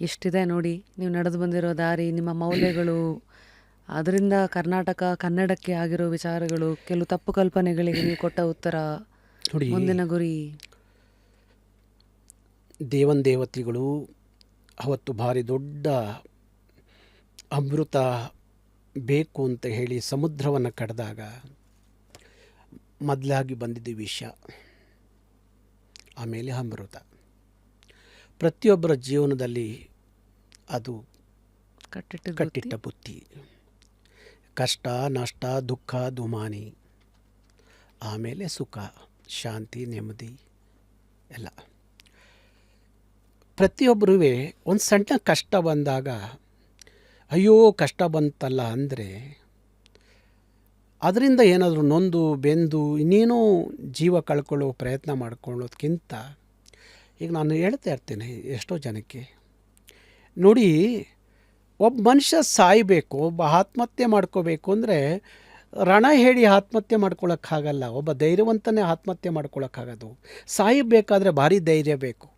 ಎಷ್ಟಿದೆ ನೋಡಿ. ನೀವು ನಡೆದು ಬಂದಿರೋ ದಾರಿ ನಿಮ್ಮ ಮೌಲ್ಯಗಳು ಅದರಿಂದ ಕರ್ನಾಟಕ ಕನ್ನಡಕ್ಕೆ ಆಗಿರೋ ವಿಚಾರಗಳು ಕೆಲವು ತಪ್ಪು ಕಲ್ಪನೆಗಳಿಗೆ ನೀವು ಕೊಟ್ಟ ಉತ್ತರ. ನೋಡಿ. ಮುಂದಿನ ಗುರಿ. ದೇವನ್ ದೇವತೆಗಳು ಅವತ್ತು ಭಾರಿ ದೊಡ್ಡ ಅಮೃತ ಬೇಕು ಅಂತ ಹೇಳಿ ಸಮುದ್ರವನ್ನು ಕಡ್ದಾಗ ಮೊದಲಾಗಿ ಬಂದಿದ್ದು ವಿಷ ಆಮೇಲೆ ಅಮೃತ. ಪ್ರತಿಯೊಬ್ಬರ ಜೀವನದಲ್ಲಿ ಅದು ಕಟ್ಟಿಟ್ಟ ಕಟ್ಟಿಟ್ಟ ಬುತ್ತಿ ಕಷ್ಟ ನಷ್ಟ ದುಃಖ ದುಮಾನಿ ಆಮೇಲೆ ಸುಖ ಶಾಂತಿ ನೆಮ್ಮದಿ ಎಲ್ಲ. ಪ್ರತಿಯೊಬ್ಬರೂ ಒಂದು ಸಣ್ಣ ಕಷ್ಟ ಬಂದಾಗ ಅಯ್ಯೋ ಕಷ್ಟ ಬಂತಲ್ಲ ಅಂದರೆ ಅದರಿಂದ ಏನಾದರೂ ನೊಂದು ಬೆಂದು ಇನ್ನೇನೋ ಜೀವ ಕಳ್ಕೊಳ್ಳೋ ಪ್ರಯತ್ನ ಮಾಡ್ಕೊಳ್ಳೋದಕ್ಕಿಂತ ಈಗ ನಾನು ಹೇಳ್ತಾ ಇರ್ತೇನೆ ಎಷ್ಟೋ ಜನಕ್ಕೆ ನೋಡಿ ಒಬ್ಬ ಮನುಷ್ಯ ಸಾಯಬೇಕು ಒಬ್ಬ ಆತ್ಮಹತ್ಯೆ ಮಾಡ್ಕೋಬೇಕು ಅಂದರೆ ರಣ ಹೇಳಿ ಆತ್ಮಹತ್ಯೆ ಮಾಡ್ಕೊಳಕ್ಕಾಗಲ್ಲ ಒಬ್ಬ ಧೈರ್ಯವಂತನೇ ಆತ್ಮಹತ್ಯೆ ಮಾಡ್ಕೊಳಕ್ಕಾಗೋದು. ಸಾಯಬೇಕಾದ್ರೆ ಭಾರಿ ಧೈರ್ಯ ಬೇಕು.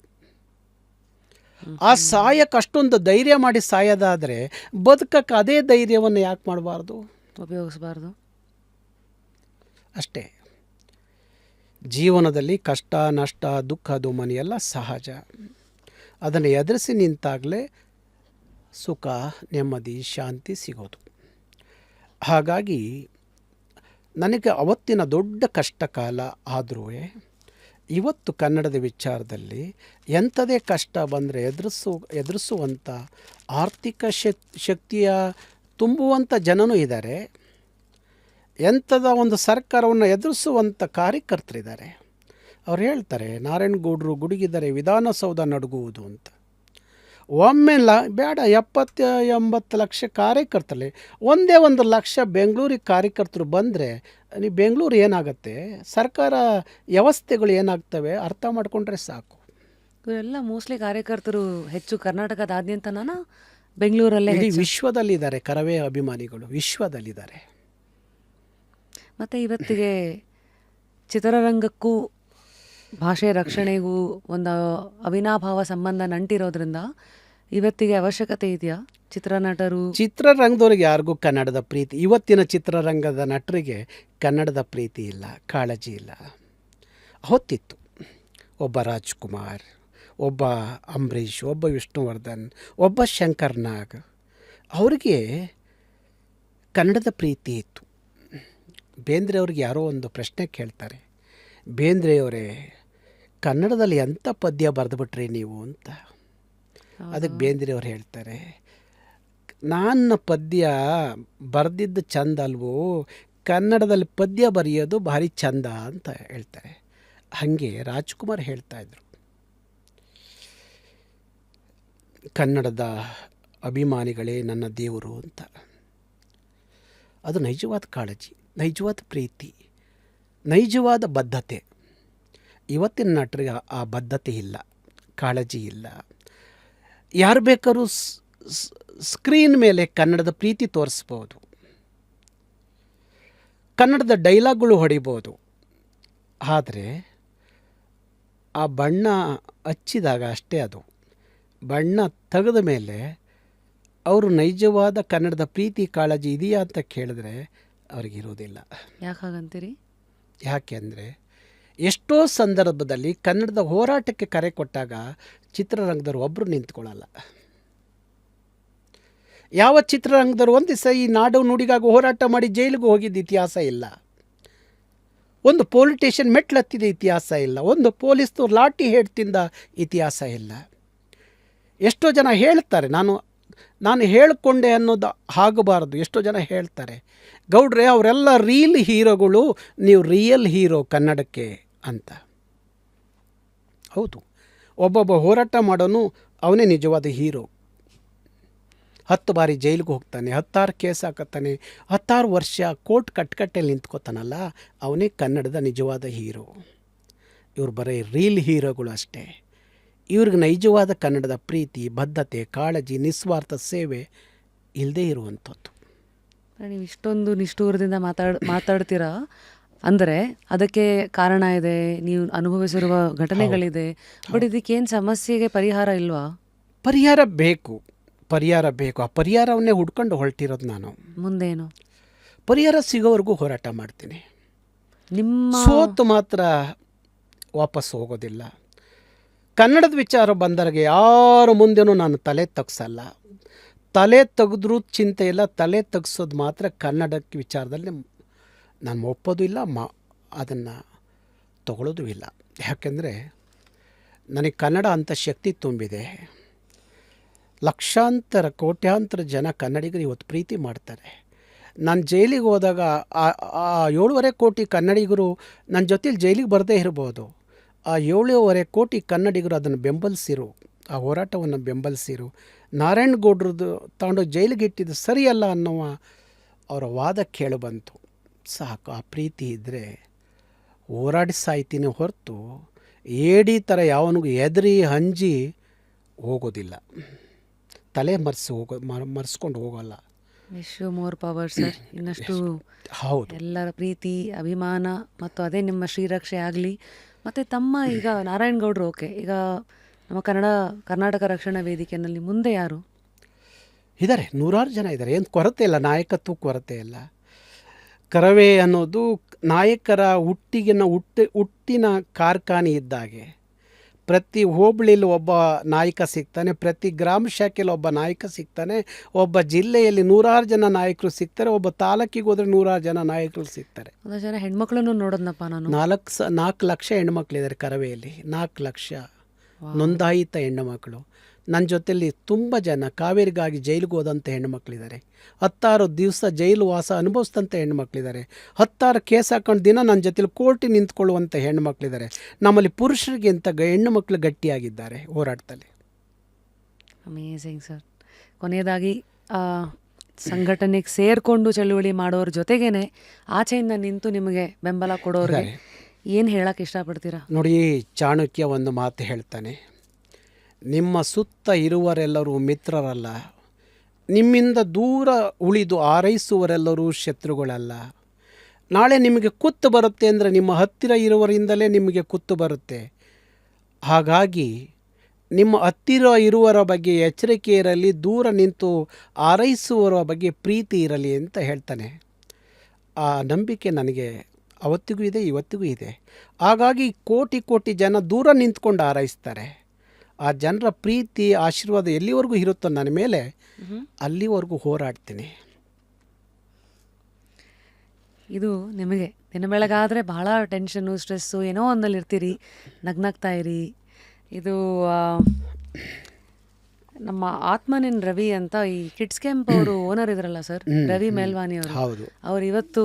ಆ ಸಾಯಕ್ಕೆ ಅಷ್ಟೊಂದು ಧೈರ್ಯ ಮಾಡಿ ಸಾಯೋದಾದರೆ ಬದುಕಕ್ಕೆ ಅದೇ ಧೈರ್ಯವನ್ನು ಯಾಕೆ ಮಾಡಬಾರ್ದು? ಉಪಯೋಗಿಸಬಾರ್ದು. ಅಷ್ಟೇ. ಜೀವನದಲ್ಲಿ ಕಷ್ಟ ನಷ್ಟ ದುಃಖ ದುಮನಿ ಎಲ್ಲ ಸಹಜ. ಅದನ್ನು ಎದುರಿಸಿ ನಿಂತಾಗಲೇ ಸುಖ, ನೆಮ್ಮದಿ, ಶಾಂತಿ ಸಿಗೋದು. ಹಾಗಾಗಿ ನನಗೆ ಅವತ್ತಿನ ದೊಡ್ಡ ಕಷ್ಟ ಕಾಲ ಆದರೂ ಇವತ್ತು ಕನ್ನಡದ ವಿಚಾರದಲ್ಲಿ ಎಂಥದೇ ಕಷ್ಟ ಬಂದರೆ ಎದುರಿಸು, ಎದುರಿಸುವಂಥ ಆರ್ಥಿಕ ಶಕ್, ಶಕ್ತಿಯ ತುಂಬುವಂಥ ಜನನೂ ಇದ್ದಾರೆ. ಎಂಥದ ಒಂದು ಸರ್ಕಾರವನ್ನು ಎದುರಿಸುವಂಥ ಕಾರ್ಯಕರ್ತರಿದ್ದಾರೆ. ಅವ್ರು ಹೇಳ್ತಾರೆ ನಾರಾಯಣಗೌಡರು ಗುಡುಗಿದರೆ ವಿಧಾನಸೌಧ ನಡುಗುವುದು ಅಂತ. ಒಮ್ಮೆಲ್ಲ ಬೇಡ ಎಪ್ಪತ್ತು ಎಂಬತ್ತು ಲಕ್ಷ ಕಾರ್ಯಕರ್ತರಲ್ಲಿ ಒಂದೇ ಒಂದು ಲಕ್ಷ ಬೆಂಗಳೂರಿಗೆ ಕಾರ್ಯಕರ್ತರು ಬಂದರೆ ನೀವು ಬೆಂಗಳೂರು ಏನಾಗುತ್ತೆ? ಸರ್ಕಾರ ವ್ಯವಸ್ಥೆಗಳು ಏನಾಗ್ತವೆ? ಅರ್ಥ ಮಾಡಿಕೊಂಡ್ರೆ ಸಾಕು. ಇವರೆಲ್ಲ ಮೋಸ್ಟ್ಲಿ ಕಾರ್ಯಕರ್ತರು ಹೆಚ್ಚು ಕರ್ನಾಟಕದಾದ್ಯಂತನ ಬೆಂಗಳೂರಲ್ಲೇ ಇಡೀ ವಿಶ್ವದಲ್ಲಿದ್ದಾರೆ ಕರವೇ ಅಭಿಮಾನಿಗಳು ವಿಶ್ವದಲ್ಲಿದ್ದಾರೆ. ಮತ್ತು ಇವತ್ತಿಗೆ ಚಿತ್ರರಂಗಕ್ಕೂ ಭಾಷೆ ರಕ್ಷಣೆಗೂ ಒಂದು ಅವಿನಾಭಾವ ಸಂಬಂಧ ನಂಟಿರೋದ್ರಿಂದ ಇವತ್ತಿಗೆ ಅವಶ್ಯಕತೆ ಇದೆಯಾ? ಚಿತ್ರನಟರು? ಚಿತ್ರರಂಗದವ್ರಿಗೆ ಯಾರಿಗೂ ಕನ್ನಡದ ಪ್ರೀತಿ, ಇವತ್ತಿನ ಚಿತ್ರರಂಗದ ನಟರಿಗೆ ಕನ್ನಡದ ಪ್ರೀತಿ ಇಲ್ಲ, ಕಾಳಜಿ ಇಲ್ಲ. ಹೊತ್ತಿತ್ತು ಒಬ್ಬ ರಾಜ್ಕುಮಾರ್, ಒಬ್ಬ ಅಂಬರೀಷ್, ಒಬ್ಬ ವಿಷ್ಣುವರ್ಧನ್, ಒಬ್ಬ ಶಂಕರ್ ನಾಗ್. ಅವರಿಗೆ ಕನ್ನಡದ ಪ್ರೀತಿ ಇತ್ತು. ಬೇಂದ್ರೆ ಅವ್ರಿಗೆ ಯಾರೋ ಒಂದು ಪ್ರಶ್ನೆ ಕೇಳ್ತಾರೆ. ಬೇಂದ್ರೆಯವರೇ ಕನ್ನಡದಲ್ಲಿ ಎಂಥ ಪದ್ಯ ಬರೆದುಬಿಟ್ರಿ ನೀವು ಅಂತ. ಅದಕ್ಕೆ ಬೇಂದ್ರೆಯವ್ರು ಹೇಳ್ತಾರೆ. ನನ್ನ ಪದ್ಯ ಬರೆದಿದ್ದು ಚಂದ ಅಲ್ವೋ ಕನ್ನಡದಲ್ಲಿ ಪದ್ಯ ಬರೆಯೋದು ಭಾರಿ ಚಂದ ಅಂತ ಹೇಳ್ತಾರೆ. ಹಾಗೆ ರಾಜ್ಕುಮಾರ್ ಹೇಳ್ತಾ ಇದ್ರು. ಕನ್ನಡದ ಅಭಿಮಾನಿಗಳೇ ನನ್ನ ದೇವರು ಅಂತ. ಅದು ನೈಜವಾದ ಕಾಳಜಿ ನೈಜವಾದ ಪ್ರೀತಿ ನೈಜವಾದ ಬದ್ಧತೆ. ಇವತ್ತಿನ ನಟರಿಗೆ ಆ- ಆ ಬದ್ಧತೆ ಇಲ್ಲ ಕಾಳಜಿ ಇಲ್ಲ. ಯಾರು ಬೇಕಾದ್ರೂ ಸ್ಕ್ರೀನ್ ಮೇಲೆ ಕನ್ನಡದ ಪ್ರೀತಿ ತೋರಿಸ್ಬೋದು. ಕನ್ನಡದ ಡೈಲಾಗ್ಗಳು ಹೊಡಿಬೋದು. ಆದರೆ ಆ ಬಣ್ಣ ಹಚ್ಚಿದಾಗ ಅಷ್ಟೇ ಅದು. ಬಣ್ಣ ತೆಗೆದ ಮೇಲೆ ಅವರು ನೈಜವಾದ ಕನ್ನಡದ ಪ್ರೀತಿ ಕಾಳಜಿ ಇದೆಯಾ ಅಂತ ಕೇಳಿದ್ರೆ ಅವ್ರಿಗಿರೋದಿಲ್ಲ ಯಾಕೆ ಯಾಕೆಂದರೆ ಯಾಕೆ ಅಂದರೆ ಎಷ್ಟೋ ಸಂದರ್ಭದಲ್ಲಿ ಕನ್ನಡದ ಹೋರಾಟಕ್ಕೆ ಕರೆ ಕೊಟ್ಟಾಗ ಚಿತ್ರರಂಗದವ್ರು ಒಬ್ಬರು ನಿಂತ್ಕೊಳ್ಳಲ್ಲ. ಯಾವ ಚಿತ್ರರಂಗದವರು ಒಂದು ದಿವಸ ಈ ನಾಡು ನುಡಿಗಾಗಿ ಹೋರಾಟ ಮಾಡಿ ಜೈಲಿಗೆ ಹೋಗಿದ್ದ ಇತಿಹಾಸ ಇಲ್ಲ. ಒಂದು ಪೊಲೀಸ್ ಸ್ಟೇಷನ್ ಮೆಟ್ಲು ಹತ್ತಿದ ಇತಿಹಾಸ ಇಲ್ಲ. ಒಂದು ಪೊಲೀಸ್ದು ಲಾಠಿ ಹೇಳ್ತಿಂದ ಇತಿಹಾಸ ಇಲ್ಲ. ಎಷ್ಟೋ ಜನ ಹೇಳ್ತಾರೆ, ನಾನು ನಾನು ಹೇಳಿಕೊಂಡೆ ಅನ್ನೋದು ಆಗಬಾರ್ದು. ಎಷ್ಟೋ ಜನ ಹೇಳ್ತಾರೆ, ಗೌಡ್ರೆ, ಅವರೆಲ್ಲ ರೀಲ್ ಹೀರೋಗಳು ನೀವು ರಿಯಲ್ ಹೀರೋ ಕನ್ನಡಕ್ಕೆ. ಅಂತ. ಹೌದು. ಒಬ್ಬೊಬ್ಬ ಹೋರಾಟ ಮಾಡೋನು ಅವನೇ ನಿಜವಾದ ಹೀರೋ. ಹತ್ತು ಬಾರಿ ಜೈಲಿಗೆ ಹೋಗ್ತಾನೆ, ಹತ್ತಾರು ಕೇಸ್ ಹಾಕತ್ತಾನೆ, ಹತ್ತಾರು ವರ್ಷ ಕೋರ್ಟ್ ಕಟ್ಕಟ್ಟೆಯಲ್ಲಿ ನಿಂತ್ಕೋತಾನಲ್ಲ, ಅವನೇ ಕನ್ನಡದ ನಿಜವಾದ ಹೀರೋ. ಇವ್ರು ಬರೀ ರೀಲ್ ಹೀರೋಗಳು ಅಷ್ಟೇ. ಇವ್ರಿಗೆ ನೈಜವಾದ ಕನ್ನಡದ ಪ್ರೀತಿ, ಬದ್ಧತೆ, ಕಾಳಜಿ, ನಿಸ್ವಾರ್ಥ ಸೇವೆ ಇಲ್ಲದೇ ಇರುವಂಥದ್ದು. ನೀವು ಇಷ್ಟೊಂದು ನಿಷ್ಠೂರದಿಂದ ಮಾತಾಡ್, ಮಾತಾಡ್ತೀರಾ? ಅಂದರೆ ಅದಕ್ಕೆ ಕಾರಣ ಇದೆ ನೀವು ಅನುಭವಿಸಿರುವ ಘಟನೆಗಳಿದೆ ಬಟ್ ಇದಕ್ಕೇನು ಸಮಸ್ಯೆಗೆ ಪರಿಹಾರ ಇಲ್ವಾ? ಪರಿಹಾರ ಬೇಕು ಪರಿಹಾರ ಬೇಕು. ಆ ಪರಿಹಾರವನ್ನೇ ಹುಡ್ಕೊಂಡು ಹೊರಟಿರೋದು ನಾನು. ಮುಂದೇನು? ಪರಿಹಾರ ಸಿಗೋವರೆಗೂ ಹೋರಾಟ ಮಾಡ್ತೀನಿ. ನಿಮ್ಮ ಸೋತು ಮಾತ್ರ ವಾಪಸ್ ಹೋಗೋದಿಲ್ಲ. ಕನ್ನಡದ ವಿಚಾರ ಬಂದಾಗ ಯಾರ ಮುಂದೆನೂ ನಾನು ತಲೆ ತಗ್ಸಲ್ಲ. ತಲೆ ತೆಗೆದ್ರೂ ಚಿಂತೆ ಇಲ್ಲ ತಲೆ ತಗ್ಸೋದು ಮಾತ್ರ ಕನ್ನಡಕ್ಕೆ ವಿಚಾರದಲ್ಲಿ ನಾನು ಒಪ್ಪೋದು ಇಲ್ಲ, ಮ, ಅದನ್ನು ತಗೊಳ್ಳೋದು ಇಲ್ಲ. ಯಾಕೆಂದರೆ ನನಗೆ ಕನ್ನಡ ಅಂತ ಶಕ್ತಿ ತುಂಬಿದೆ. ಲಕ್ಷಾಂತರ, ಕೋಟ್ಯಾಂತರ ಜನ ಕನ್ನಡಿಗರು ಇವತ್ತು ಪ್ರೀತಿ ಮಾಡ್ತಾರೆ. ನಾನು ಜೈಲಿಗೆ ಹೋದಾಗ ಆ- ಏಳುವರೆ ಕೋಟಿ ಕನ್ನಡಿಗರು ನನ್ನ ಜೊತೆಲಿ ಜೈಲಿಗೆ ಬರದೇ ಇರ್ಬೋದು. ಆ ಏಳೂವರೆ ಕೋಟಿ ಕನ್ನಡಿಗರು ಅದನ್ನು ಬೆಂಬಲಿಸಿರು. ಆ ಹೋರಾಟವನ್ನು ಬೆಂಬಲಿಸಿರು. ನಾರಾಯಣಗೌಡ್ರದ್ದು ತಗೊಂಡೋಗಿ ಜೈಲಿಗೆ ಇಟ್ಟಿದ್ದು ಸರಿಯಲ್ಲ ಅನ್ನುವ ಅವರ ವಾದ ಕೇಳಿ ಬಂತು. ಸಾಕು. ಆ ಪ್ರೀತಿ ಇದ್ದರೆ ಹೋರಾಡಿ ಸಾಯ್ತೀನಿ ಹೊರತು ಏಡಿ ಥರ ಯಾವನಿಗೂ ಎದರಿ ಹಂಜಿ ಹೋಗೋದಿಲ್ಲ. ತಲೆ ಮರೆಸಿ ಹೋಗೋ ಮರ ಮರೆಸ್ಕೊಂಡು ಹೋಗೋಲ್ಲ. ಮೋರ್ ಪವರ್ ಸರ್ ಇನ್ನಷ್ಟು ಹೌದು. ಎಲ್ಲರ ಪ್ರೀತಿ ಅಭಿಮಾನ ಮತ್ತು ಅದೇ ನಿಮ್ಮ ಶ್ರೀರಕ್ಷೆ ಆಗಲಿ. ಮತ್ತು ತಮ್ಮ ಈಗ ನಾರಾಯಣಗೌಡರು ಓಕೆ. ಈಗ ನಮ್ಮ ಕನ್ನಡ ಕರ್ನಾಟಕ ರಕ್ಷಣಾ ವೇದಿಕೆಯಲ್ಲಿ ಮುಂದೆ ಯಾರು? ಇದ್ದಾರೆ ನೂರಾರು ಜನ ಇದ್ದಾರೆ ಏನು ಕೊರತೆ ಇಲ್ಲ. ನಾಯಕತ್ವ ಕೊರತೆ ಇಲ್ಲ. ಕರವೇ ಅನ್ನೋದು ನಾಯಕರ ಹುಟ್ಟಿಗಿನ ಹುಟ್ಟಿ ಹುಟ್ಟಿನ ಕಾರ್ಖಾನೆ ಇದ್ದಾಗೆ. ಪ್ರತಿ ಹೋಬಳಿಯಲ್ಲಿ ಒಬ್ಬ ನಾಯಕ ಸಿಗ್ತಾನೆ ಪ್ರತಿ ಗ್ರಾಮ ಶಾಖೆಯಲ್ಲಿ ಒಬ್ಬ ನಾಯಕ ಸಿಗ್ತಾನೆ ಒಬ್ಬ ಜಿಲ್ಲೆಯಲ್ಲಿ ನೂರಾರು ಜನ ನಾಯಕರು ಸಿಗ್ತಾರೆ ಒಬ್ಬ ತಾಲೂಕಿಗೆ ಹೋದರೆ ನೂರಾರು ಜನ ನಾಯಕರು ಸಿಗ್ತಾರೆ. ಜನ ಹೆಣ್ಮಕ್ಳನ್ನು ನೋಡೋದ್ನಪ್ಪ ನಾನು. ನಾಲ್ಕು ಸ ನಾಲ್ಕು ಲಕ್ಷ ಹೆಣ್ಮಕ್ಳಿದ್ದಾರೆ ಕರವೆಯಲ್ಲಿ ನಾಲ್ಕು ಲಕ್ಷ ನೋಂದಾಯಿತ ಹೆಣ್ಣು ಮಕ್ಕಳು ನನ್ನ ಜೊತೆಯಲ್ಲಿ ತುಂಬ ಜನ ಕಾವೇರಿಗಾಗಿ ಜೈಲಿಗೆ ಹೋದಂಥ ಹೆಣ್ಣುಮಕ್ಳಿದ್ದಾರೆ. ಹತ್ತಾರು ದಿವಸ ಜೈಲು ವಾಸ ಅನುಭವಿಸಿದಂಥ ಹೆಣ್ಮಕ್ಳಿದ್ದಾರೆ ಹತ್ತಾರು ಕೇಸ್ ಹಾಕೊಂಡು ದಿನ ನನ್ನ ಜೊತೆಲಿ ಕೋರ್ಟಿ ನಿಂತ್ಕೊಳ್ಳುವಂಥ ಹೆಣ್ಮಕ್ಳಿದ್ದಾರೆ ನಮ್ಮಲ್ಲಿ ಪುರುಷರಿಗಿಂತ ಗ ಹೆಣ್ಣು ಮಕ್ಕಳು ಗಟ್ಟಿಯಾಗಿದ್ದಾರೆ ಹೋರಾಟದಲ್ಲಿ. ಅಮೇಝಿಂಗ್ ಸರ್ ಕೊನೆಯದಾಗಿ ಸಂಘಟನೆಗೆ ಸೇರಿಕೊಂಡು ಚಳುವಳಿ ಮಾಡೋರ ಜೊತೆಗೇನೆ ಆಚೆಯಿಂದ ನಿಂತು ನಿಮಗೆ ಬೆಂಬಲ ಕೊಡೋರು ಏನು ಹೇಳಕ್ಕೆ ಇಷ್ಟಪಡ್ತೀರಾ? ನೋಡಿ ಚಾಣಕ್ಯ ಒಂದು ಮಾತು ಹೇಳ್ತಾನೆ. ನಿಮ್ಮ ಸುತ್ತ ಇರುವರೆಲ್ಲರೂ ಮಿತ್ರರಲ್ಲ. ನಿಮ್ಮಿಂದ ದೂರ ಉಳಿದು ಆರೈಸುವರೆಲ್ಲರೂ ಶತ್ರುಗಳಲ್ಲ. ನಾಳೆ ನಿಮಗೆ ಕುತ್ತು ಬರುತ್ತೆ ಅಂದರೆ ನಿಮ್ಮ ಹತ್ತಿರ ಇರುವರಿಂದಲೇ ನಿಮಗೆ ಕುತ್ತು ಬರುತ್ತೆ. ಹಾಗಾಗಿ ನಿಮ್ಮ ಹತ್ತಿರ ಇರುವರ ಬಗ್ಗೆ ಎಚ್ಚರಿಕೆ ಇರಲಿ, ದೂರ ನಿಂತು ಆರೈಸುವರ ಬಗ್ಗೆ ಪ್ರೀತಿ ಇರಲಿ ಅಂತ ಹೇಳ್ತಾನೆ. ಆ ನಂಬಿಕೆ ನನಗೆ ಅವತ್ತಿಗೂ ಇದೆ, ಇವತ್ತಿಗೂ ಇದೆ. ಹಾಗಾಗಿ ಕೋಟಿ ಕೋಟಿ ಜನ ದೂರ ನಿಂತ್ಕೊಂಡು ಆರೈಸ್ತಾರೆ ಆ ಜನರ ಪ್ರೀತಿ ಆಶೀರ್ವಾದ ಎಲ್ಲಿವರೆಗೂ ಇರುತ್ತೋ ನನ್ನ ಮೇಲೆ ಅಲ್ಲಿವರೆಗೂ ಹೋರಾಡ್ತೀನಿ. ಇದು ನಿಮಗೆ ದಿನ ಬೆಳಗಾದರೆ ಬಹಳ ಟೆನ್ಷನ್ನು ಸ್ಟ್ರೆಸ್ಸು ಏನೋ ಒಂದಲ್ಲಿ ಇರ್ತೀರಿ. ನಗ್ನಾಗ್ತಾ ಇರಿ. ಇದು ನಮ್ಮ ಆತ್ಮನಿನ್ ರವಿ ಅಂತ ಈ ಕಿಡ್ಸ್ ಕ್ಯಾಂಪ್ ಅವರು ಓನರ್ ಇದ್ರಲ್ಲ ಸರ್? ರವಿ ಮೇಲ್ವಾನಿ ಅವರು. ಹೌದು. ಅವ್ರು ಇವತ್ತು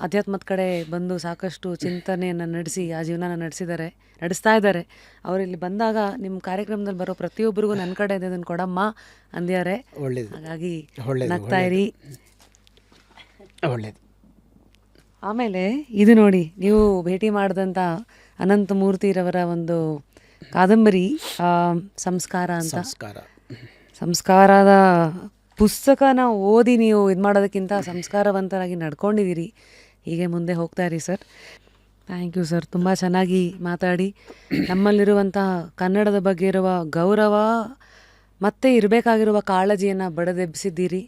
ಅಧ್ಯಾತ್ಮದ ಕಡೆ ಬಂದು ಸಾಕಷ್ಟು ಚಿಂತನೆಯನ್ನು ನಡೆಸಿ ಆ ಜೀವನನ ನಡೆಸಿದ್ದಾರೆ ನಡೆಸ್ತಾ ಇದ್ದಾರೆ. ಅವರು ಇಲ್ಲಿ ಬಂದಾಗ ನಿಮ್ಮ ಕಾರ್ಯಕ್ರಮದಲ್ಲಿ ಬರೋ ಪ್ರತಿಯೊಬ್ಬರಿಗೂ ನನ್ನ ಕಡೆ ಇದನ್ನು ಕೊಡಮ್ಮ ಅಂದ್ಯಾರೆ. ಒಳ್ಳೇದು. ಹಾಗಾಗಿ ನಗ್ತಾ ಇರಿ. ಒಳ್ಳೇದು. ಆಮೇಲೆ ಇದು ನೋಡಿ ನೀವು ಭೇಟಿ ಮಾಡಿದಂಥ ಅನಂತಮೂರ್ತಿರವರ ಒಂದು ಕಾದಂಬರಿ ಆ, ಸಂಸ್ಕಾರ ಅಂತ. ಸಂಸ್ಕಾರ. ಸಂಸ್ಕಾರದ ಪುಸ್ತಕನ ಓದಿ ನೀವು ಇದು ಮಾಡೋದಕ್ಕಿಂತ ಸಂಸ್ಕಾರವಂತರಾಗಿ ನಡ್ಕೊಂಡಿದ್ದೀರಿ ಹೀಗೆ ಮುಂದೆ ಹೋಗ್ತಾ ಇರಿ, ಸರ್. ಥ್ಯಾಂಕ್ ಯು ಸರ್ ತುಂಬ ಚೆನ್ನಾಗಿ ಮಾತಾಡಿ. ನಮ್ಮಲ್ಲಿರುವಂತಹ ಕನ್ನಡದ ಬಗ್ಗೆ ಇರುವ ಗೌರವ ಮತ್ತೆ ಇರಬೇಕಾಗಿರುವ ಕಾಳಜಿಯನ್ನು ಬಡದೆಬ್ಬಿಸಿದ್ದೀರಿ.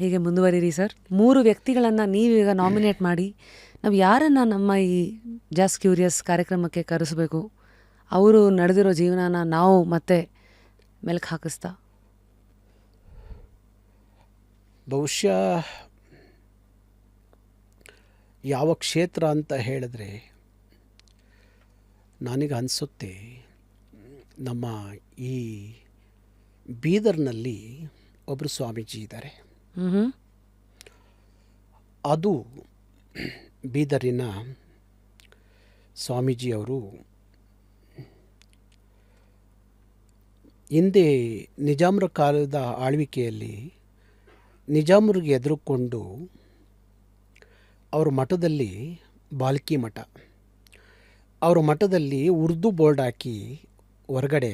ಹೀಗೆ ಮುಂದುವರಿರಿ, ಸರ್. ಮೂರು ವ್ಯಕ್ತಿಗಳನ್ನು ನೀವೀಗ ನಾಮಿನೇಟ್ ಮಾಡಿ, ನಾವು ಯಾರನ್ನು ನಮ್ಮ ಈ ಜಾಸ್ ಕ್ಯೂರಿಯಸ್ ಕಾರ್ಯಕ್ರಮಕ್ಕೆ ಕರೆಸಬೇಕು, ಅವರು ನಡೆದಿರೋ ಜೀವನನ ನಾವು ಮತ್ತೆ ಮೆಲ್ಕು ಹಾಕಿಸ್ತಾ. ಬಹುಶಃ ಯಾವ ಕ್ಷೇತ್ರ ಅಂತ ಹೇಳಿದ್ರೆ ನನಗೆ ಅನಿಸುತ್ತೆ ನಮ್ಮ ಈ ಬೀದರ್ನಲ್ಲಿ ಒಬ್ಬರು ಸ್ವಾಮೀಜಿ ಇದ್ದಾರೆ. ಅದು ಬೀದರಿನ ಸ್ವಾಮೀಜಿಯವರು ಹಿಂದೆ ನಿಜಾಮರ ಕಾಲದ ಆಳ್ವಿಕೆಯಲ್ಲಿ ನಿಜಾಮರಿಗೆ ಎದುರುಕೊಂಡು ಅವ್ರ ಮಠದಲ್ಲಿ ಬಾಲ್ಕಿ ಮಠ. ಅವ್ರ ಮಠದಲ್ಲಿ ಉರ್ದು ಬೋರ್ಡ್ ಹಾಕಿ ಹೊರಗಡೆ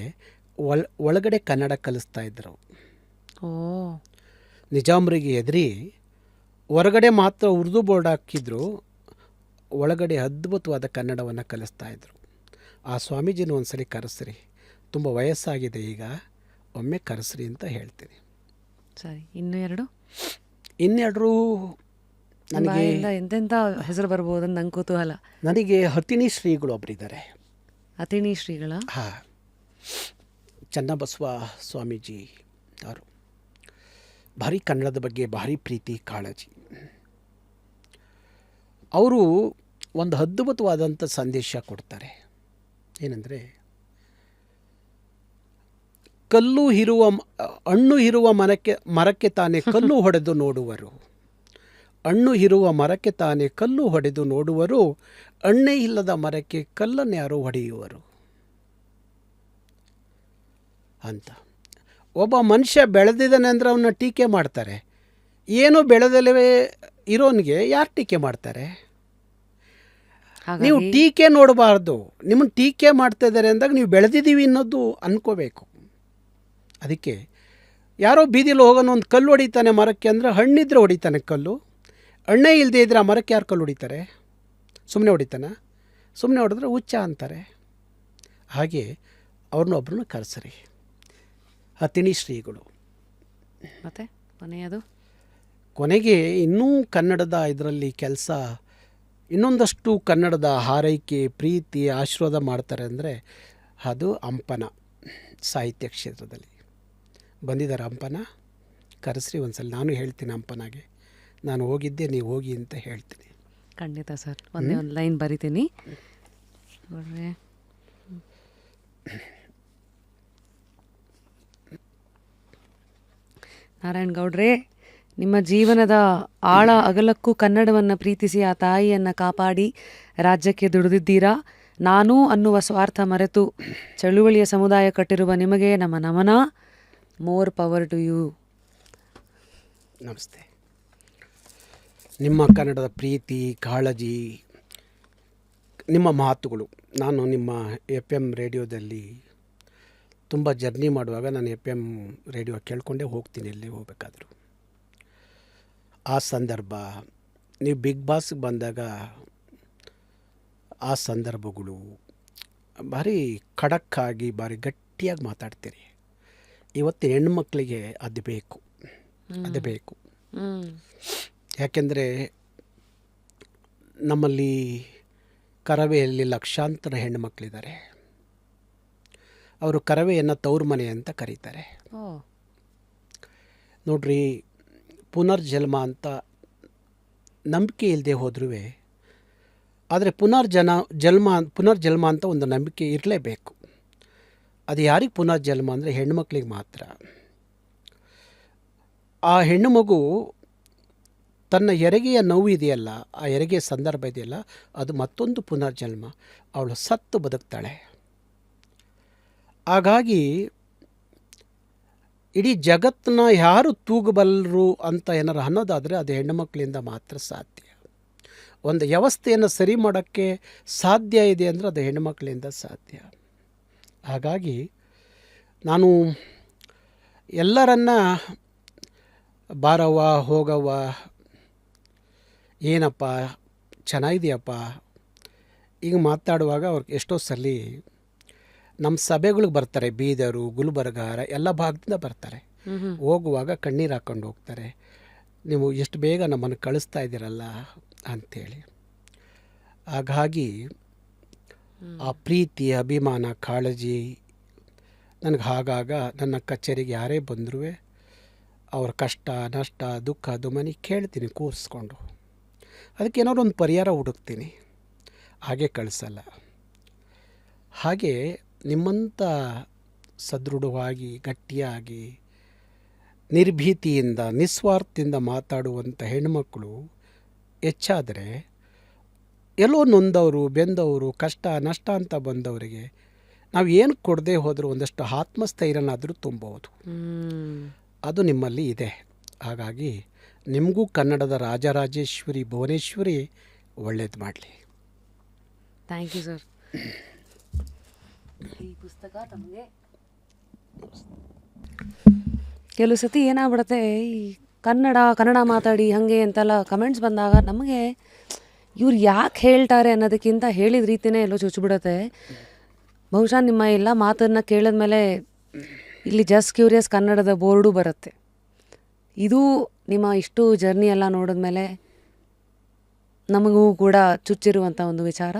ಒಳ ಒಳಗಡೆ ಕನ್ನಡ ಕಲಿಸ್ತಾ ಇದ್ದರು ನಿಜಾಮ್ರಿಗೆ ಎದುರಿ ಹೊರಗಡೆ ಮಾತ್ರ ಉರ್ದು ಬೋರ್ಡ್ ಹಾಕಿದ್ರು ಒಳಗಡೆ ಅದ್ಭುತವಾದ ಕನ್ನಡವನ್ನು ಕಲಿಸ್ತಾ ಇದ್ದರು ಆ ಸ್ವಾಮೀಜಿನ ಒಂದ್ಸಲಿ ಕರೆಸ್ರಿ ತುಂಬ ವಯಸ್ಸಾಗಿದೆ ಈಗ ಒಮ್ಮೆ ಕರೆಸ್ರಿ ಅಂತ ಹೇಳ್ತೀನಿ. ಸರಿ ಇನ್ನು ಎರಡು? ಇನ್ನೆರಡರೂ ನನಗೆ ಎಂತೆಂಥ ಹೆಸರು ಬರ್ಬೋದು ಅಂತ ನಂಗೆ ಕುತೂಹಲ. ನನಗೆ ಹತಿನಿ ಶ್ರೀಗಳು ಒಬ್ಬರಿದ್ದಾರೆ ಅತಿಣಿ ಶ್ರೀಗಳ? ಹಾಂ. ಚನ್ನಬಸವ ಸ್ವಾಮೀಜಿ ಅವರು. ಭಾರಿ ಕನ್ನಡದ ಬಗ್ಗೆ ಭಾರಿ ಪ್ರೀತಿ ಕಾಳಜಿ. ಅವರು ಒಂದು ಅದ್ಭುತವಾದಂಥ ಸಂದೇಶ ಕೊಡ್ತಾರೆ. ಏನಂದರೆ ಕಲ್ಲು ಇರುವ ಹಣ್ಣು ಇರುವ ಮರಕ್ಕೆ ಮರಕ್ಕೆ ತಾನೇ ಕಲ್ಲು ಹೊಡೆದು ನೋಡುವರು. ಹಣ್ಣು ಇರುವ ಮರಕ್ಕೆ ತಾನೇ ಕಲ್ಲು ಹೊಡೆದು ನೋಡುವರು ಹಣ್ಣೇ ಇಲ್ಲದ ಮರಕ್ಕೆ ಕಲ್ಲನ್ನು ಯಾರು ಹೊಡೆಯುವರು. ಅಂತ. ಒಬ್ಬ ಮನುಷ್ಯ ಬೆಳೆದಿದ್ದಾನೆ ಅಂದರೆ ಅವನ್ನ ಟೀಕೆ ಮಾಡ್ತಾರೆ. ಏನು ಬೆಳೆದಲ್ಲವೇ ಇರೋನಿಗೆ ಯಾರು ಟೀಕೆ ಮಾಡ್ತಾರೆ? ನೀವು ಟೀಕೆ ನೋಡಬಾರ್ದು. ನಿಮ್ಮನ್ನು ಟೀಕೆ ಮಾಡ್ತಾ ಇದ್ದಾರೆ ಅಂದಾಗ ನೀವು ಬೆಳೆದಿದ್ದೀವಿ ಅನ್ನೋದು ಅನ್ಕೋಬೇಕು. ಅದಕ್ಕೆ ಯಾರೋ ಬೀದಿಲಿ ಹೋಗೋನು ಒಂದು ಕಲ್ಲು ಹೊಡಿತಾನೆ ಮರಕ್ಕೆ ಅಂದರೆ ಹಣ್ಣಿದ್ರೆ ಹೊಡಿತಾನೆ ಕಲ್ಲು. ಹಣ್ಣೇ ಇಲ್ಲದೆ ಇದ್ದರೆ ಆ ಮರಕ್ಕೆ ಯಾರು ಕಲ್ಲು ಹೊಡಿತಾರೆ? ಸುಮ್ಮನೆ ಹೊಡಿತಾನ? ಸುಮ್ಮನೆ ಹೊಡೆದ್ರೆ ಹುಚ್ಚ ಅಂತಾರೆ. ಹಾಗೆ ಅವ್ರನ್ನ ಒಬ್ಬರನ್ನ ಕರೆಸರಿ. ಆ ತಿಣಿ ಶ್ರೀಗಳು. ಮತ್ತೆ ಕೊನೆಯದು? ಕೊನೆಗೆ ಇನ್ನೂ ಕನ್ನಡದ ಇದರಲ್ಲಿ ಕೆಲಸ ಇನ್ನೊಂದಷ್ಟು ಕನ್ನಡದ ಹಾರೈಕೆ ಪ್ರೀತಿ ಆಶೀರ್ವಾದ ಮಾಡ್ತಾರೆ ಅಂದರೆ ಅದು ಹಂಪನ ಸಾಹಿತ್ಯ ಕ್ಷೇತ್ರದಲ್ಲಿ. ಬಂದಿದ್ದಾರೆ ಹಂಪನ. ಕರೆಸ್ರಿ ಒಂದ್ಸಲ. ನಾನು ಹೇಳ್ತೀನಿ ಹಂಪನಾಗೆ. ನಾನು ಹೋಗಿದ್ದೆ ನೀವು ಹೋಗಿ ಅಂತ ಹೇಳ್ತೀನಿ. ಖಂಡಿತ ಸರ್. ಒಂದೇ ಒಂದು ಲೈನ್ ಬರಿತೀನಿ. ನಾರಾಯಣ್ ಗೌಡ್ರೆ ನಿಮ್ಮ ಜೀವನದ ಆಳ ಅಗಲಕ್ಕೂ ಕನ್ನಡವನ್ನು ಪ್ರೀತಿಸಿ ಆ ತಾಯಿಯನ್ನು ಕಾಪಾಡಿ ರಾಜ್ಯಕ್ಕೆ ದುಡಿದಿದ್ದೀರಾ? ನಾನು ಅನ್ನುವ ಸ್ವಾರ್ಥ ಮರೆತು ಚಳುವಳಿಯ ಸಮುದಾಯ ಕಟ್ಟಿರುವ ನಿಮಗೆ ನಮ್ಮ ನಮನ. More power to you. ನಮಸ್ತೆ. ನಿಮ್ಮ ಕನ್ನಡದ ಪ್ರೀತಿ ಕಾಳಜಿ ನಿಮ್ಮ ಮಾತುಗಳು. ನಾನು ನಿಮ್ಮ ಎಫ್ ಎಂ ರೇಡಿಯೋದಲ್ಲಿ ತುಂಬ ಜರ್ನಿ ಮಾಡುವಾಗ ನಾನು ಎಫ್ ಎಂ ರೇಡಿಯೋ ಕೇಳಿಕೊಂಡೇ ಹೋಗ್ತೀನಿ ಎಲ್ಲಿ ಹೋಗಬೇಕಾದರೂ. ಆ ಸಂದರ್ಭ ನೀವು ಬಿಗ್ ಬಾಸ್ಗೆ ಬಂದಾಗ ಆ ಸಂದರ್ಭಗಳು ಭಾರಿ ಖಡಕ್ಕಾಗಿ ಭಾರಿ ಗಟ್ಟಿಯಾಗಿ ಮಾತಾಡ್ತೀರಿ. ಇವತ್ತು ಹೆಣ್ಮಕ್ಳಿಗೆ ಅದು ಬೇಕು. ಅದು ಬೇಕು. ಯಾಕೆಂದರೆ ನಮ್ಮಲ್ಲಿ ಕರವೆಯಲ್ಲಿ ಲಕ್ಷಾಂತರ ಹೆಣ್ಣುಮಕ್ಕಳಿದ್ದಾರೆ ಅವರು ಕರವೆಯನ್ನು ತವ್ರ ಮನೆ ಅಂತ ಕರೀತಾರೆ. ನೋಡ್ರಿ ಪುನರ್ಜನ್ಮ ಅಂತ ನಂಬಿಕೆ ಇಲ್ಲದೆ ಹೋದ್ರೂ ಆದರೆ ಪುನರ್ಜನ ಜನ್ಮ ಪುನರ್ಜನ್ಮ ಅಂತ ಒಂದು ನಂಬಿಕೆ ಇರಲೇಬೇಕು. ಅದು ಯಾರಿಗೆ ಪುನರ್ಜನ್ಮ ಅಂದರೆ ಹೆಣ್ಮಕ್ಳಿಗೆ ಮಾತ್ರ. ಆ ಹೆಣ್ಣು ಮಗು ತನ್ನ ಹೆರಿಗೆಯ ನೋವು ಇದೆಯಲ್ಲ, ಆ ಹೆರಿಗೆಯ ಸಂದರ್ಭ ಇದೆಯಲ್ಲ, ಅದು ಮತ್ತೊಂದು ಪುನರ್ಜನ್ಮ. ಅವಳು ಸತ್ತು ಬದುಕ್ತಾಳೆ. ಹಾಗಾಗಿ ಇಡೀ ಜಗತ್ತನ್ನ ಯಾರು ತೂಗಬಲ್ಲರು ಅಂತ ಏನಾರು ಅನ್ನೋದಾದರೆ ಅದು ಹೆಣ್ಣುಮಕ್ಕಳಿಂದ ಮಾತ್ರ ಸಾಧ್ಯ. ಒಂದು ವ್ಯವಸ್ಥೆಯನ್ನು ಸರಿ ಮಾಡೋಕ್ಕೆ ಸಾಧ್ಯ ಇದೆ ಅಂದರೆ ಅದು ಹೆಣ್ಣುಮಕ್ಕಳಿಂದ ಸಾಧ್ಯ. ಹಾಗಾಗಿ ನಾನು ಎಲ್ಲರನ್ನ ಬಾರವ್ವ, ಹೋಗವ್ವ ಏನಪ್ಪ ಚೆನ್ನಾಗಿದೆಯಪ್ಪ? ಈಗ ಮಾತಾಡುವಾಗ ಅವ್ರಿಗೆ ಎಷ್ಟೋ ಸಲ ನಮ್ಮ ಸಭೆಗಳಿಗೆ ಬರ್ತಾರೆ ಬೀದರು ಗುಲ್ಬರ್ಗಾರ ಎಲ್ಲ ಭಾಗದಿಂದ ಬರ್ತಾರೆ. ಹೋಗುವಾಗ ಕಣ್ಣೀರು ಹಾಕ್ಕೊಂಡು ಹೋಗ್ತಾರೆ. ನೀವು ಎಷ್ಟು ಬೇಗ ನಮ್ಮನ್ನು ಕಳಿಸ್ತಾ ಇದ್ದೀರಲ್ಲ ಅಂಥೇಳಿ ಹಾಗಾಗಿ ಆ ಪ್ರೀತಿ ಅಭಿಮಾನ ಕಾಳಜಿ ನನಗೆ ಹಾಗಾಗ ನನ್ನ ಕಚೇರಿಗೆ ಯಾರೇ ಬಂದರೂ ಅವ್ರ ಕಷ್ಟ ನಷ್ಟ ದುಃಖ ದುಮನಿ ಕೇಳ್ತೀನಿ ಕೂರಿಸ್ಕೊಂಡು. ಅದಕ್ಕೆ ಏನಾದ್ರು ಒಂದು ಪರಿಹಾರ ಹುಡುಕ್ತೀನಿ. ಹಾಗೆ ಕಳಿಸಲ್ಲ. ಹಾಗೆ ನಿಮ್ಮಂಥ ಸದೃಢವಾಗಿ ಗಟ್ಟಿಯಾಗಿ ನಿರ್ಭೀತಿಯಿಂದ ನಿಸ್ವಾರ್ಥದಿಂದ ಮಾತಾಡುವಂಥ ಹೆಣ್ಮಕ್ಕಳು ಹೆಚ್ಚಾದರೆ ಎಲ್ಲೋ ನೊಂದವರು ಬೆಂದವರು ಕಷ್ಟ ನಷ್ಟ ಅಂತ ಬಂದವರಿಗೆ ನಾವು ಏನು ಕೊಡದೆ ಹೋದರೂ ಒಂದಷ್ಟು ಆತ್ಮಸ್ಥೈರ್ಯನಾದರೂ ತುಂಬಬಹುದು ಅದು ನಿಮ್ಮಲ್ಲಿ ಇದೆ. ಹಾಗಾಗಿ ನಿಮಗೂ ಕನ್ನಡದ ರಾಜರಾಜೇಶ್ವರಿ ಭುವನೇಶ್ವರಿ ಒಳ್ಳೇದು ಮಾಡಲಿ. ಥ್ಯಾಂಕ್ ಯು ಸರ್ ಈ ಪುಸ್ತಕ ತಮಗೆ ಕೆಲವು ಸತಿ ಏನಾಗ್ಬಿಡುತ್ತೆ ಈ ಕನ್ನಡ ಕನ್ನಡ ಮಾತಾಡಿ ಹಾಗೆ ಅಂತೆಲ್ಲ ಕಮೆಂಟ್ಸ್ ಬಂದಾಗ ನಮಗೆ ಇವ್ರು ಯಾಕೆ ಹೇಳ್ತಾರೆ ಅನ್ನೋದಕ್ಕಿಂತ ಹೇಳಿದ ರೀತಿನೇ ಎಲ್ಲೋ ಚುಚ್ಚಿಬಿಡುತ್ತೆ ಬಹುಶಃ ನಿಮ್ಮ ಎಲ್ಲ ಮಾತನ್ನ ಕೇಳಿದ್ಮೇಲೆ ಇಲ್ಲಿ ಜಸ್ಟ್ ಕ್ಯೂರಿಯಸ್ ಕನ್ನಡದ ಬೋರ್ಡು ಬರುತ್ತೆ. ಇದು ನಿಮ್ಮ ಇಷ್ಟು ಜರ್ನಿ ಎಲ್ಲ ನೋಡಿದ್ಮೇಲೆ ನಮಗೂ ಕೂಡ ಚುಚ್ಚಿರುವಂಥ ಒಂದು ವಿಚಾರ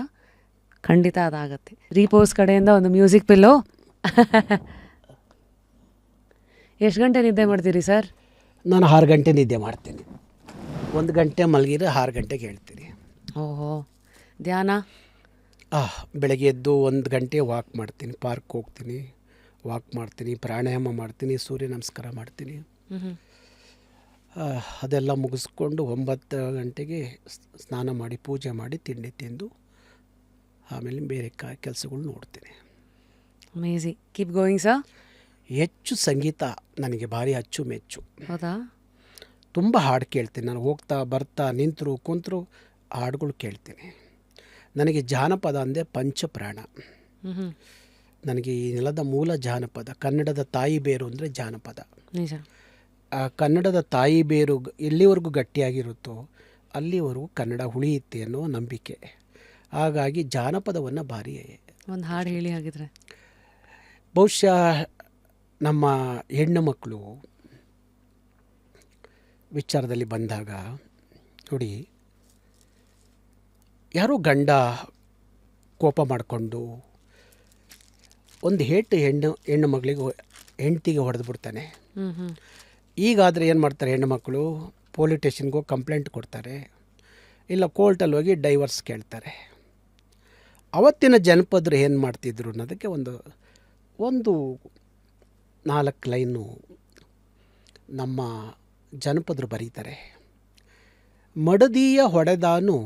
ಖಂಡಿತ ಅದಾಗತ್ತೆ. ರೀಪೋಸ್ ಕಡೆಯಿಂದ ಒಂದು ಮ್ಯೂಸಿಕ್ ಪಿಲ್ಲೋ ಎಷ್ಟು ಗಂಟೆ ನಿದ್ದೆ ಮಾಡ್ತೀರಿ ಸರ್ ನಾನು ಆರು ಗಂಟೆ ನಿದ್ದೆ ಮಾಡ್ತೀನಿ. ಒಂದು ಗಂಟೆ ಮಲಗಿದ್ರೆ ಆರು ಗಂಟೆಗೆ ಹೇಳ್ತೀನಿ. ಓಹೋ ಧ್ಯಾನ? ಆಹ್ ಬೆಳಗ್ಗೆ ಎದ್ದು ಒಂದು ಗಂಟೆ ವಾಕ್ ಮಾಡ್ತೀನಿ ಪಾರ್ಕ್ ಹೋಗ್ತೀನಿ ವಾಕ್ ಮಾಡ್ತೀನಿ ಪ್ರಾಣಾಯಾಮ ಮಾಡ್ತೀನಿ ಸೂರ್ಯ ನಮಸ್ಕಾರ ಮಾಡ್ತೀನಿ. ಅದೆಲ್ಲ ಮುಗಿಸ್ಕೊಂಡು ಒಂಬತ್ತು ಗಂಟೆಗೆ ಸ್ನಾನ ಮಾಡಿ ಪೂಜೆ ಮಾಡಿ ತಿಂಡಿ ತಿಂದು ಆಮೇಲೆ ಬೇರೆ ಕ ಕೆಲಸಗಳು ನೋಡ್ತೀನಿ. ಅಮೇಝಿಂಗ್ ಕೀಪ್ ಗೋಯಿಂಗ್ ಸರ್ ಹೆಚ್ಚು ಸಂಗೀತ ನನಗೆ ಭಾರಿ ಅಚ್ಚುಮೆಚ್ಚು. ಹೌದಾ? ತುಂಬ ಹಾಡು ಕೇಳ್ತೀನಿ. ನಾನು ಹೋಗ್ತಾ ಬರ್ತಾ ನಿಂತರು ಕುಂತರು ಹಾಡುಗಳು ಕೇಳ್ತೀನಿ. ನನಗೆ ಜಾನಪದ ಅಂದರೆ ಪಂಚಪ್ರಾಣ. ನನಗೆ ಈ ನೆಲದ ಮೂಲ ಜಾನಪದ ಕನ್ನಡದ ತಾಯಿ ಬೇರು ಅಂದರೆ ಜಾನಪದ. ನಿಜ. ಆ ಕನ್ನಡದ ತಾಯಿ ಬೇರು ಎಲ್ಲಿವರೆಗೂ ಗಟ್ಟಿಯಾಗಿರುತ್ತೋ ಅಲ್ಲಿವರೆಗೂ ಕನ್ನಡ ಉಳಿಯುತ್ತೆ ಅನ್ನೋ ನಂಬಿಕೆ. ಹಾಗಾಗಿ ಜಾನಪದವನ್ನು ಭಾರಿ ಒಂದು ಹಾಡು ಹೇಳಿ ಹಾಗಿದ್ರೆ. ಬಹುಶಃ ನಮ್ಮ ಹೆಣ್ಣು ಮಕ್ಕಳು ವಿಚಾರದಲ್ಲಿ ಬಂದಾಗ ನೋಡಿ ಯಾರೋ ಗಂಡ ಕೋಪ ಮಾಡಿಕೊಂಡು ಒಂದು ಹೇಟು ಹೆಣ್ಣು ಹೆಣ್ಣು ಮಗಳಿಗೆ ಹೆಂಡ್ತಿಗೆ ಹೊಡೆದು ಬಿಡ್ತಾನೆ. ಈಗಾದರೆ ಏನು ಮಾಡ್ತಾರೆ ಹೆಣ್ಣುಮಕ್ಕಳು ಪೊಲೀಸ್ ಸ್ಟೇಷನ್ಗೆ ಕಂಪ್ಲೇಂಟ್ ಕೊಡ್ತಾರೆ, ಇಲ್ಲ ಕೋರ್ಟಲ್ಲಿ ಹೋಗಿ ಡೈವರ್ಸ್ ಕೇಳ್ತಾರೆ ಅವತ್ತಿನ ಜನಪದರು ಏನು ಮಾಡ್ತಿದ್ರು ಅನ್ನೋದಕ್ಕೆ ಒಂದು ಒಂದು ನಾಲ್ಕು ಲೈನು ನಮ್ಮ ಜನಪದರು ಬರೀತಾರೆ ಮಡದಿಯ ಹೊಡೆದಾನು,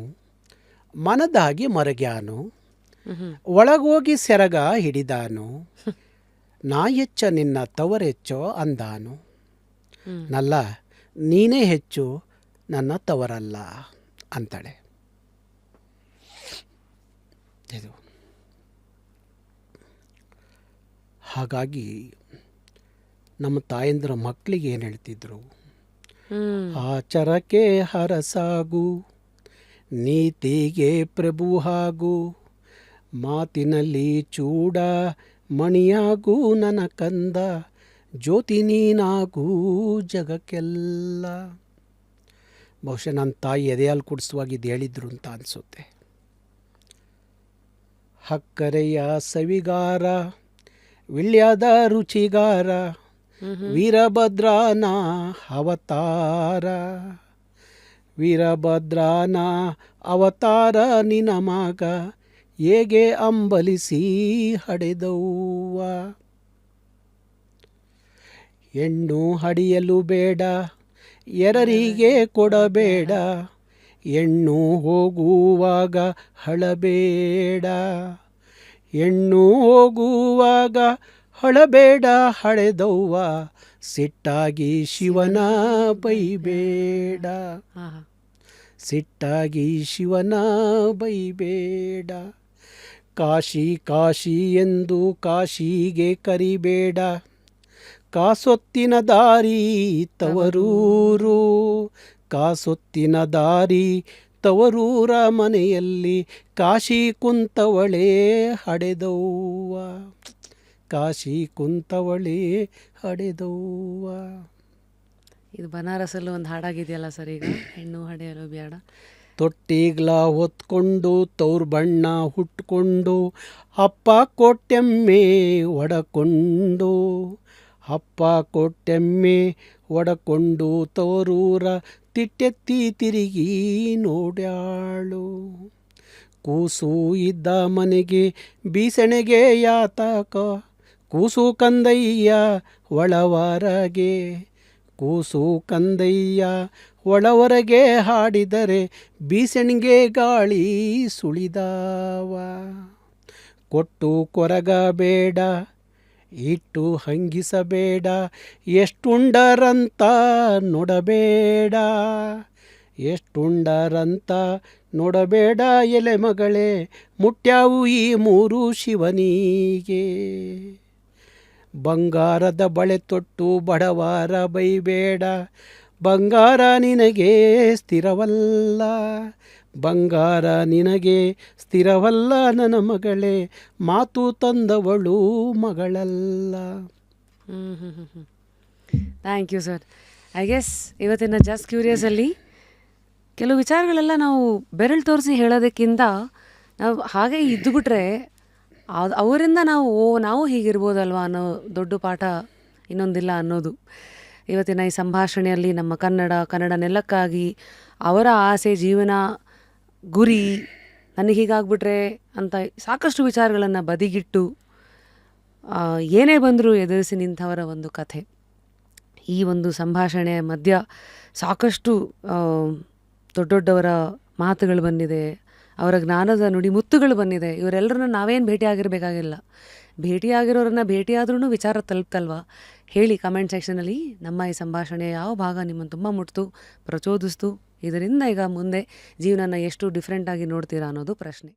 ಮನದಾಗಿ ಮರಗ್ಯಾನು, ಒಳಗೋಗಿ ಸೆರಗ ಹಿಡಿದಾನು, ನಾ ಹೆಚ್ಚ ನಿನ್ನ ತವರೆಚ್ಚೋ ಅಂದಾನು. ನಲ್ಲ ನೀನೇ ಹೆಚ್ಚು ನನ್ನ ತವರಲ್ಲ ಅಂತಾಳೆ. ಇದು. ಹಾಗಾಗಿ ನಮ್ಮ ತಾಯಂದ್ರ ಮಕ್ಕಳಿಗೆ ಏನು ಹೇಳ್ತಿದ್ರು? ಆಚರಕ್ಕೆ ಹರಸಾಗು ನೀತಿಗೆ ಪ್ರಭು ಹಾಗೂ ಮಾತಿನಲ್ಲಿ ಚೂಡ ಮಣಿಯಾಗೂ ನನ್ನ ಕಂದ ಜ್ಯೋತಿ ನೀನಾಗೂ ಜಗಕ್ಕೆಲ್ಲ. ಬಹುಶಃ ನನ್ನ ತಾಯಿ ಎದೆಯಲ್ಲಿ ಕುಡಿಸುವಾಗ ಇದು ಹೇಳಿದ್ರು ಅಂತ ಅನಿಸುತ್ತೆ. ಹಕ್ಕರೆಯ ಸವಿಗಾರ ವಿಳ್ಯದ ರುಚಿಗಾರ ವೀರಭದ್ರನ ಅವತಾರ. ವೀರಭದ್ರನ ಅವತಾರ ನಿನ ಮಾಗ ಹೇಗೆ ಅಂಬಲಿಸಿ ಹಡೆದವ್ವ. ಹೆಣ್ಣು ಹಡಿಯಲು ಬೇಡ ಎರರಿಗೆ ಕೊಡಬೇಡ ಹೆಣ್ಣು ಹೋಗುವಾಗ ಹಳಬೇಡ. ಹೆಣ್ಣು ಹೋಗುವಾಗ ಹಳಬೇಡ ಹಳೆದವ್ವ ಸಿಟ್ಟಾಗಿ ಶಿವನ ಬೈಬೇಡ. ಸಿಟ್ಟಾಗಿ ಶಿವನ ಬೈಬೇಡ. ಕಾಶಿ ಕಾಶಿ ಎಂದು ಕಾಶಿಗೆ ಕರಿಬೇಡ. ಕಾಸೊತ್ತಿನ ದಾರಿ ತವರೂರು. ಕಾಸೊತ್ತಿನ ದಾರಿ ತವರೂರ ಮನೆಯಲ್ಲಿ ಕಾಶಿ ಕುಂತವಳೇ ಹಡೆದವ್ವ. ಕಾಶಿ ಕುಂತವಳೇ ಹಡೆದವ್ವ. ಇದು ಬನಾರಸಲ್ಲೂ ಒಂದು ಹಾಡಾಗಿದೆಯಲ್ಲ ಸರ್ ಈಗ? ಹೆಣ್ಣು ಹಡೆಯಲು ಬೇಡ. ತೊಟ್ಟಿಗ್ಲ ಹೊತ್ಕೊಂಡು ತೌರ್ ಬಣ್ಣ ಹುಟ್ಕೊಂಡು ಅಪ್ಪ ಕೊಟ್ಟೆಮ್ಮೆ ಒಡಕೊಂಡು ಅಪ್ಪ ಕೊಟ್ಟೆಮ್ಮೆ ಒಡಕೊಂಡು ತೋರೂರ ತಿಟ್ಟೆತ್ತಿ ತಿರುಗಿ ನೋಡ್ಯಾಳು. ಕೂಸು ಇದ್ದ ಮನೆಗೆ ಬೀಸಣೆಗೆ ಯಾತಕ, ಕೂಸು ಕಂದಯ್ಯ ಒಳವರಗೆ, ಕೂಸು ಕಂದಯ್ಯ ಒಳವರಗೆ ಹಾಡಿದರೆ ಬೀಸಣಿಗೆ ಗಾಳಿ ಸುಳಿದಾವ. ಕೊಟ್ಟು ಕೊರಗಬೇಡ ಇಟ್ಟು ಹಂಗಿಸಬೇಡ, ಎಷ್ಟುಂಡರಂತ ನೋಡಬೇಡ ಎಷ್ಟುಂಡರಂತ ನೋಡಬೇಡ ಎಲೆ ಮಗಳೇ, ಮುಟ್ಯಾವು ಈ ಮೂರು ಶಿವನಿಗೆ. ಬಂಗಾರದ ಬಳೆ ತೊಟ್ಟು ಬಡವಾರ ಬೈಬೇಡ, ಬಂಗಾರ ನಿನಗೆ ಸ್ಥಿರವಲ್ಲ ಬಂಗಾರ ನಿನಗೆ ಸ್ಥಿರವಲ್ಲ ನನ್ನ ಮಗಳೇ, ಮಾತು ತಂದವಳು ಮಗಳಲ್ಲ. Thank you sir I guess ಇವತ್ತಿನ ಜಸ್ಟ್ ಕ್ಯೂರಿಯಸಲ್ಲಿ ಕೆಲವು ವಿಚಾರಗಳೆಲ್ಲ ನಾವು ಬೆರಳು ತೋರಿಸಿ ಹೇಳೋದಕ್ಕಿಂತ ನಾವು ಹಾಗೆ ಇದ್ದುಬಿಟ್ರೆ ಅದು ಅವರಿಂದ ನಾವು, ಓ, ನಾವು ಹೀಗಿರ್ಬೋದಲ್ವ ಅನ್ನೋ ದೊಡ್ಡ ಪಾಠ ಇನ್ನೊಂದಿಲ್ಲ ಅನ್ನೋದು. ಇವತ್ತಿನ ಈ ಸಂಭಾಷಣೆಯಲ್ಲಿ ನಮ್ಮ ಕನ್ನಡ ಕನ್ನಡ ನೆಲಕ್ಕಾಗಿ ಅವರ ಆಸೆ, ಜೀವನ ಗುರಿ, ನನಗೆ ಹೀಗಾಗ್ಬಿಟ್ರೆ ಅಂತ ಸಾಕಷ್ಟು ವಿಚಾರಗಳನ್ನು ಬದಿಗಿಟ್ಟು ಏನೇ ಬಂದರೂ ಎದುರಿಸಿ ನಿಂತವರ ಒಂದು ಕಥೆ. ಈ ಒಂದು ಸಂಭಾಷಣೆಯ ಮಧ್ಯ ಸಾಕಷ್ಟು ದೊಡ್ಡ ದೊಡ್ಡವರ ಮಾತುಗಳು ಬಂದಿದೆ, ಅವರ ಜ್ಞಾನದ ನುಡಿ ಮುತ್ತುಗಳು ಬಂದಿದೆ. ಇವರೆಲ್ಲರನ್ನ ನಾವೇನು ಭೇಟಿಯಾಗಿರಬೇಕಾಗಿಲ್ಲ. ಭೇಟಿಯಾಗಿರೋರನ್ನ ಭೇಟಿಯಾದ್ರೂ ವಿಚಾರ ತಲುಪ್ತಲ್ವಾ? ಹೇಳಿ ಕಮೆಂಟ್ ಸೆಕ್ಷನಲ್ಲಿ ನಮ್ಮ ಈ ಸಂಭಾಷಣೆಯ ಯಾವ ಭಾಗ ನಿಮ್ಮನ್ನು ತುಂಬ ಮುಟ್ತು, ಪ್ರಚೋದಿಸ್ತು. ಇದರಿಂದ ಈಗ ಮುಂದೆ ಜೀವನನ ಎಷ್ಟು ಡಿಫ್ರೆಂಟಾಗಿ ನೋಡ್ತೀರಾ ಅನ್ನೋದು ಪ್ರಶ್ನೆ.